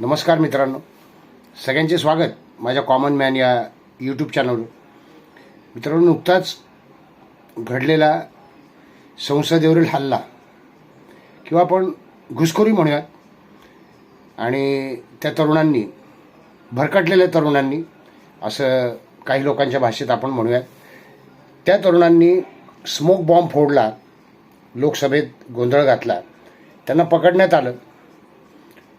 नमस्कार मित्रांनो. सगळ्यांचे स्वागत माझ्या कॉमन मॅन या यूट्यूब चॅनलवर मित्रांनो नुकताच घडलेला संसदेवरील हल्ला किंवा आपण घुसखोरी म्हणूयात आणि त्या तरुणांनी भरकटलेल्या तरुणांनी असं काही लोकांच्या भाषेत आपण म्हणूयात त्या तरुणांनी स्मोक बॉम्ब फोडला लोकसभेत गोंधळ घातला त्यांना पकडण्यात आलं.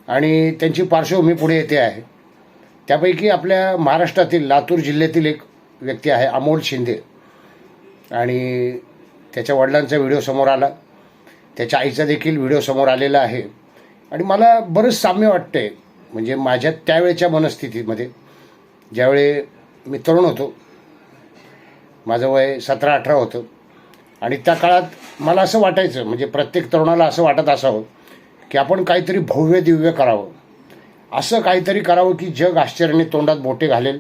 आणि त्यांची पार्श्वभूमी पुढे येते आहे. त्यापैकी आपल्या महाराष्ट्रातील लातूर जिल्ह्यातील एक व्यक्ती आहे अमोल शिंदे. आणि त्याच्या वडिलांचा व्हिडिओ समोर आला. त्याच्या आईचा देखील व्हिडिओ समोर आलेला आहे. आणि मला बरंच साम्य वाटतंय. म्हणजे माझ्या त्यावेळेच्या मनस्थितीमध्ये ज्यावेळी मी तरुण होतो माझं वय सतरा अठरा होतं. आणि त्या काळात मला असं वाटायचं म्हणजे प्रत्येक तरुणाला असं वाटत असावं की आपण काहीतरी भव्य दिव्य करावं. असं काहीतरी करावं की जग आश्चर्याने तोंडात बोटे घालेल.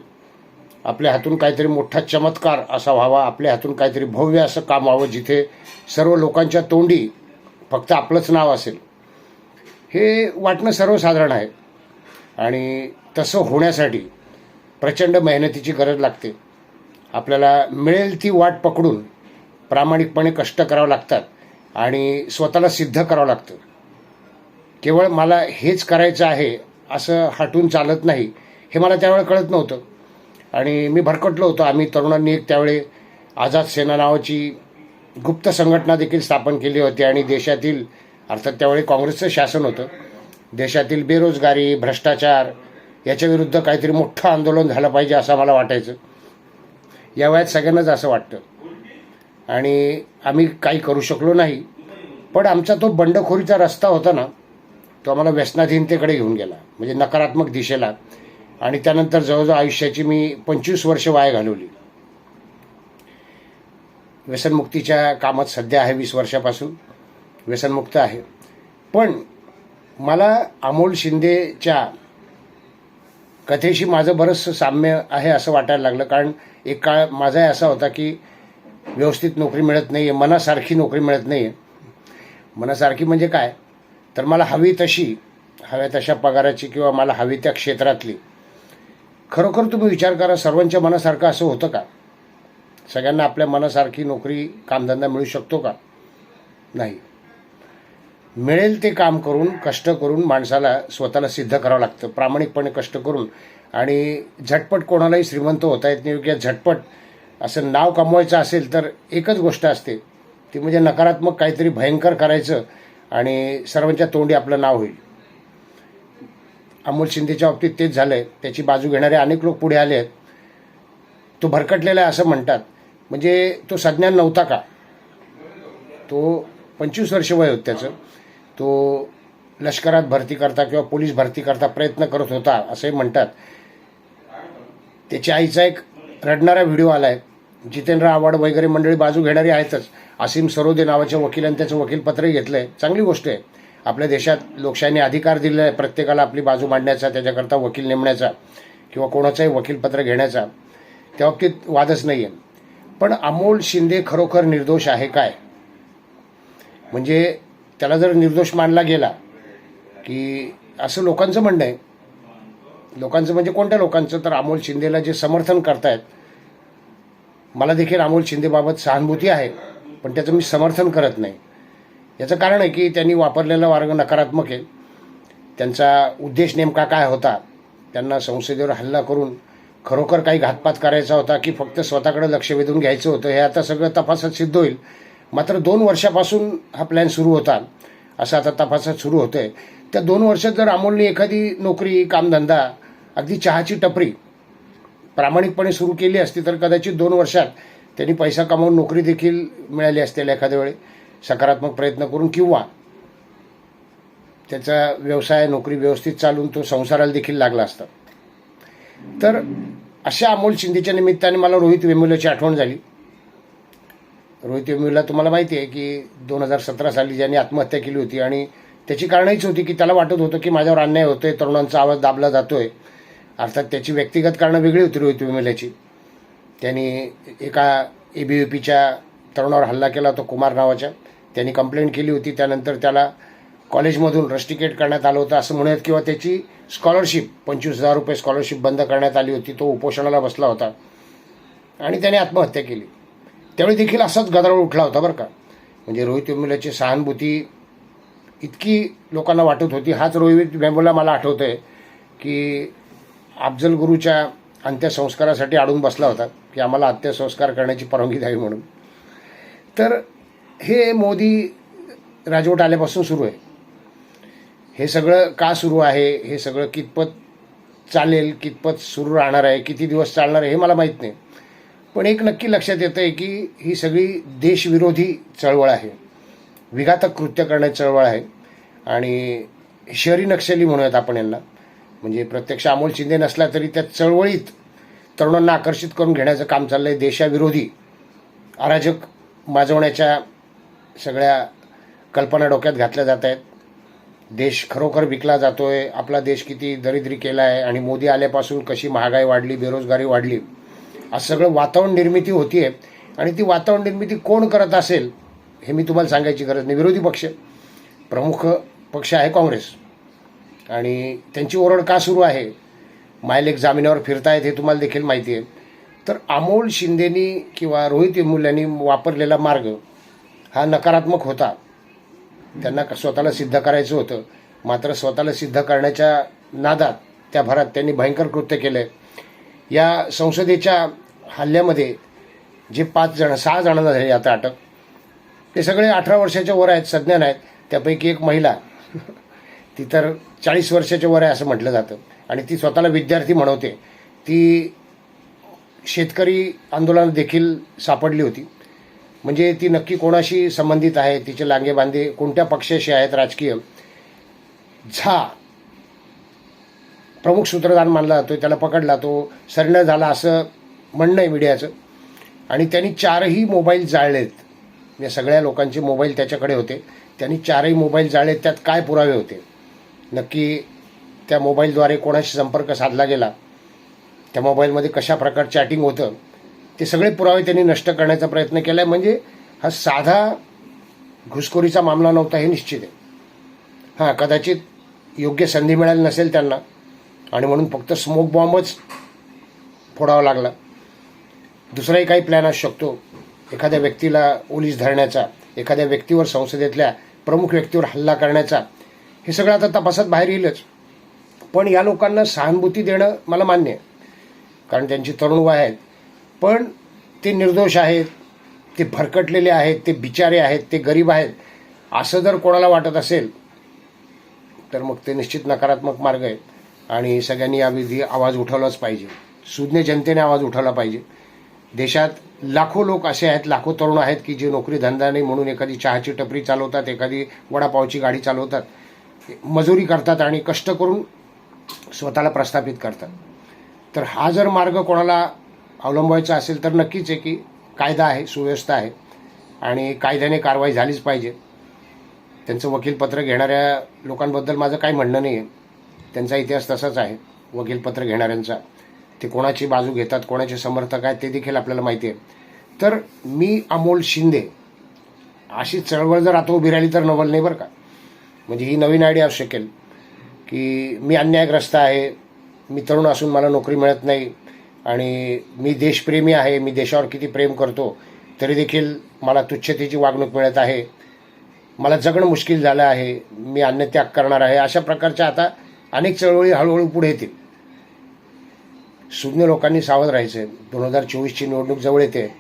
आपल्या हातून काहीतरी मोठा चमत्कार असा व्हावा आपल्या हातून काहीतरी भव्य असं काम व्हावं जिथे सर्व लोकांच्या तोंडी फक्त आपलंच नाव असेल. हे वाटणं सर्वसाधारण आहे. आणि तसं होण्यासाठी प्रचंड मेहनतीची गरज लागते. आपल्याला मिळेल ती वाट पकडून प्रामाणिकपणे कष्ट करावं लागतात आणि स्वतःला सिद्ध करावं लागतं. केवळ मला हेच करायचं आहे असं हटून चालत नाही हे मला त्यावेळेला कळत नव्हतं. आणि मी भरकटलो होतो. आम्ही तरुणांनी एक त्यावेळी आझाद सेना नावाची गुप्त संघटना देखील स्थापन केली होती आणि देशातील अर्थात त्यावेळी काँग्रेसचं शासन होतं देशातील बेरोजगारी भ्रष्टाचार याच्या विरुद्ध काहीतरी मोठं आंदोलन झालं पाहिजे असं मला वाटायचं. या वयात सगळ्यांनाच असं वाटतं. आणि आम्ही काही करू शकलो नाही. पण आमचा तो बंडखोरीचा रस्ता होता ना तो आम्हाला व्यसनाधीनतेकडे घेऊन गेला म्हणजे नकारात्मक दिशेला. आणि त्यानंतर जवळजवळ आयुष्याची मी पंचवीस वर्ष वाया घालवली. व्यसनमुक्तीच्या कामात सध्या आहे वीस वर्षापासून व्यसनमुक्त आहे. पण मला अमोल शिंदेच्या कथेशी माझं बरंचसं साम्य आहे असं वाटायला लागलं. कारण एक काळ माझाही असा होता की व्यवस्थित नोकरी मिळत नाही आहे मनासारखी नोकरी मिळत नाही आहे मनासारखी म्हणजे काय? तर मला हवी तशी हव्या तशा पगाराची किंवा मला हवी त्या क्षेत्रातली. खरोखर तुम्ही विचार करा सर्वांच्या मनासारखं असं होतं का? सगळ्यांना आपल्या मनासारखी नोकरी कामधंदा मिळू शकतो का? नाही. मिळेल ते काम करून कष्ट करून माणसाला स्वतःला सिद्ध करावं लागतं प्रामाणिकपणे कष्ट करून. आणि झटपट कोणालाही श्रीमंत होता येत नाही किंवा झटपट असं नाव कमवायचं असेल तर एकच गोष्ट असते ती म्हणजे नकारात्मक काहीतरी भयंकर करायचं आणि सर्वांच्या तोंडी आपलं नाव होईल. अमोल शिंदेच्या बाबतीत तेच झालं आहे त्याची बाजू घेणारे अनेक लोक पुढे आले आहेत. तो भरकटलेला आहे असं म्हणतात. म्हणजे तो सज्ञान नव्हता का? तो पंचवीस वर्ष वय होत त्याचं. तो लष्करात भरती करता किंवा पोलीस भरती करता प्रयत्न करत होता असंही म्हणतात. त्याच्या आईचा एक रडणारा व्हिडिओ आला आहे जितेंद्र आव्हाड वगैरे मंडळी बाजू घेणारी आहेतच. असीम सरोदे नावाच्या वकिलांनी त्याचं वकीलपत्रही घेतलं आहे चांगली गोष्ट आहे. आपल्या देशात लोकशाहीने अधिकार दिलेला आहे प्रत्येकाला आपली बाजू मांडण्याचा त्याच्याकरता वकील नेमण्याचा किंवा कोणाचंही वकीलपत्र घेण्याचा. त्या बाबतीत वादच नाही आहे पण अमोल शिंदे खरोखर निर्दोष आहे काय? म्हणजे त्याला जर निर्दोष मानला गेला की असं लोकांचं म्हणणं आहे. लोकांचं म्हणजे कोणत्या लोकांचं? तर अमोल शिंदेला जे समर्थन करतायत मला देखील अमोल शिंदेबाबत सहानुभूती आहे पण त्याचं मी समर्थन करत नाही. याचं कारण आहे की त्यांनी वापरलेला मार्ग नकारात्मक आहे. त्यांचा उद्देश नेमका काय होता? त्यांना संसदेवर हल्ला करून खरोखर काही घातपात करायचा होता की फक्त स्वतःकडे लक्ष वेधून घ्यायचं होतं हे आता सगळं तपासात सिद्ध होईल. मात्र दोन वर्षापासून हा प्लॅन सुरू होता असं आता तपासात सुरू होतं आहे त्या दोन वर्षात जर अमोलने एखादी नोकरी कामधंदा अगदी चहाची टपरी प्रामाणिकपणे सुरू केली असती तर कदाचित दोन वर्षात त्यांनी पैसा कमावून नोकरी देखील मिळाली असतील एखाद्या वेळी. सकारात्मक प्रयत्न करून किंवा त्याचा व्यवसाय नोकरी व्यवस्थित चालून तो संसाराला देखील लागला असता. तर अशा अमोल शिंदेच्या निमित्ताने मला रोहित वेमुलाची आठवण झाली. रोहित वेमुला तुम्हाला माहिती आहे की दोन हजार सतरा साली ज्यांनी आत्महत्या केली होती आणि त्याची कारणहीच होती की त्याला वाटत होतं की माझ्यावर अन्याय होतोय तरुणांचा आवाज दाबला जातोय. अर्थात त्याची व्यक्तिगत कारणं वेगळी होती रोहित विमल्याची त्यांनी एका ए बी व्ही पीच्या तरुणावर हल्ला केला होता कुमार नावाच्या. त्यांनी कंप्लेंट केली होती. त्यानंतर त्याला कॉलेजमधून रस्टिकेट करण्यात आलं होतं. असं म्हणूयात किंवा त्याची स्कॉलरशिप पंचवीस हजार रुपये स्कॉलरशिप बंद करण्यात आली होती. तो उपोषणाला बसला होता. आणि त्याने आत्महत्या केली. त्यावेळी देखील असाच गदारोळ उठला होता बरं का. म्हणजे रोहित वेमुलाची सहानुभूती इतकी लोकांना वाटत होती. हाच रोहित वेमुला मला आठवतं आहे की अफजल गुरुच्या अंत्यसंस्कारासाठी अडून बसला होता की आम्हाला अंत्यसंस्कार करण्याची परवानगी द्यावी म्हणून. तर हे मोदी राजवट आल्यापासून सुरू आहे. हे सगळं का सुरू आहे? हे सगळं कितपत चालेल कितपत सुरू राहणार आहे किती दिवस चालणार आहे हे मला माहीत नाही. पण एक नक्की लक्षात येतं आहे की ही सगळी देशविरोधी चळवळ आहे. विघातक कृत्य करण्याची चळवळ आहे. आणि शहरी नक्षली म्हणूयात आपण यांना. म्हणजे प्रत्यक्ष अमोल शिंदे नसला तरी त्या चळवळीत तरुणांना आकर्षित करून घेण्याचं काम चाललं आहे देशाविरोधी. अराजक माजवण्याच्या सगळ्या कल्पना डोक्यात घातल्या जात आहेत. देश खरोखर विकला जातोय. आपला देश किती दरिद्री केला आहे आणि मोदी आल्यापासून कशी महागाई वाढली बेरोजगारी वाढली. असं सगळं वातावरण निर्मिती होतीये आणि ती वातावरण निर्मिती कोण करत असेल हे मी तुम्हाला सांगायची गरज नाही. विरोधी पक्ष. प्रमुख पक्ष आहे काँग्रेस. आणि त्यांची ओरड का सुरू आहे? मायलेक जामिनावर फिरतायत हे तुम्हाला देखील माहिती आहे. तर अमोल शिंदेनी किंवा रोहित मुल्यांनी वापरलेला मार्ग हा नकारात्मक होता. त्यांना स्वतःला सिद्ध करायचं होतं. मात्र स्वतःला सिद्ध करण्याच्या नादात त्या भरात त्यांनी भयंकर कृत्य केलं आहे या संसदेच्या हल्ल्यामध्ये जे पाच जण सहा जणांना झाले आता अटक. ते सगळे अठरा वर्षाच्या वर आहेत सज्ञान आहेत. त्यापैकी एक महिला. ती तर चाळीस वर्षाच्या वर आहे असं म्हटलं जातं. आणि ती स्वतःला विद्यार्थी म्हणवते. ती शेतकरी आंदोलनात देखील सापडली होती. म्हणजे ती नक्की कोणाशी संबंधित आहे? तिचे लांगे बांधे कोणत्या पक्षाशी आहेत राजकीय? झा. प्रमुख सूत्रधार मानला जातो त्याला पकडला तो सरेंडर झाला असं म्हणणं आहे मीडियाचं. आणि त्यांनी चारही मोबाईल जाळलेत. या सगळ्या लोकांचे मोबाईल त्याच्याकडे होते. त्यांनी चारही मोबाईल जाळलेत त्यात काय पुरावे होते? नक्की त्या मोबाईलद्वारे कोणाशी संपर्क साधला गेला त्या मोबाईलमध्ये कशा प्रकार चॅटिंग होतं ते सगळे पुरावे त्यांनी नष्ट करण्याचा प्रयत्न केला आहे म्हणजे हा साधा घुसखोरीचा मामला नव्हता हे निश्चित आहे. हां कदाचित योग्य संधी मिळाली नसेल त्यांना आणि म्हणून फक्त स्मोक बॉम्बच फोडावा लागला. दुसराही काही प्लॅन असू शकतो. एखाद्या व्यक्तीला ओलीस धरण्याचा एखाद्या व्यक्तीवर संसदेतल्या प्रमुख व्यक्तीवर हल्ला करण्याचा हे सगळं आता तपासात बाहेर येईलच. पण या लोकांना सहानुभूती देणं मला मान्य आहे. कारण त्यांची तरुण वय आहेत. पण ते निर्दोष आहेत ते भरकटलेले आहेत ते बिचारे आहेत ते गरीब आहेत. असं जर कोणाला वाटत असेल तर मग ते निश्चित नकारात्मक मार्ग आहे आणि सगळ्यांनी याविधी आवाज उठवलाच पाहिजे. सुज्ञ जनतेने आवाज उठवला पाहिजे. देशात लाखो लोक असे आहेत लाखो तरुण आहेत की जे नोकरी धंदा नाही म्हणून एखादी चहाची टपरी चालवतात एखादी वडापावची गाडी चालवतात. मजुरी करतात आणि कष्ट करून स्वतःला प्रस्थापित करतात. तर हा जर मार्ग कोणाला अवलंबायचा असेल तर नक्कीच आहे की कायदा आहे सुव्यवस्था आहे आणि कायद्याने कारवाई झालीच पाहिजे. त्यांचं वकीलपत्र घेणाऱ्या लोकांबद्दल माझं काही म्हणणं नाही आहे त्यांचा इतिहास तसाच आहे वकीलपत्र घेणाऱ्यांचा. ते कोणाची बाजू घेतात कोणाचे समर्थक आहेत ते देखील आपल्याला माहिती आहे. तर मी अमोल शिंदे अशी चळवळ जर आता उभी राहिली तर नवल नाही बरं का? म्हणजे ही नवीन आयडिया असू शकेल की मी अन्यायग्रस्त आहे मी तरुण असून मला नोकरी मिळत नाही आणि मी देशप्रेमी आहे मी देशावर किती प्रेम करतो तरी देखील मला तुच्छतेची वागणूक मिळत आहे. मला जगणं मुश्किल झालं आहे मी अन्नत्याग करणार आहे. अशा प्रकारच्या आता अनेक चळवळी हळूहळू पुढे येतील. सुज्ञ लोकांनी सावध राहायचं. आहे दोन हजार चोवीसची निवडणूक जवळ येते.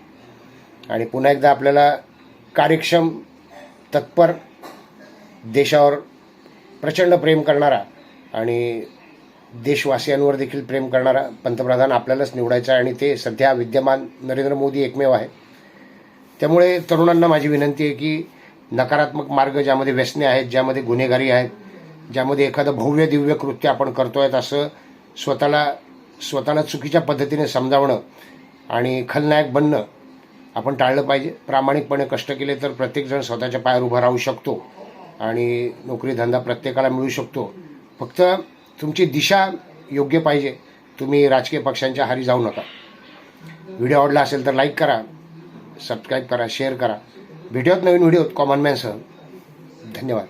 आणि पुन्हा एकदा आपल्याला कार्यक्षम तत्पर देशावर प्रचंड प्रेम करणारा आणि देशवासियांवर देखील प्रेम करणारा पंतप्रधान आपल्यालाच निवडायचा आहे आणि ते सध्या विद्यमान नरेंद्र मोदी एकमेव आहे. त्यामुळे तरुणांना माझी विनंती आहे की नकारात्मक मार्ग ज्यामध्ये व्यसने आहेत ज्यामध्ये गुन्हेगारी आहेत ज्यामध्ये एखादं भव्य दिव्य कृत्य आपण करतोय असं स्वतःला स्वतःला चुकीच्या पद्धतीने समजावणं आणि खलनायक बनणं आपण टाळलं पाहिजे. प्रामाणिकपणे कष्ट केले तर प्रत्येकजण स्वतःच्या पायावर उभा राहू शकतो. आणि नोकरी धंदा प्रत्येकाला मिळू शकतो. फक्त तुमची दिशा योग्य पाहिजे. तुम्ही राजकीय पक्षांच्या हारी जाऊ नका. व्हिडिओ आवडला असेल तर लाईक करा सबस्क्राईब करा शेअर करा. भेटूयात नवीन व्हिडिओत कॉमन मॅनसह. धन्यवाद.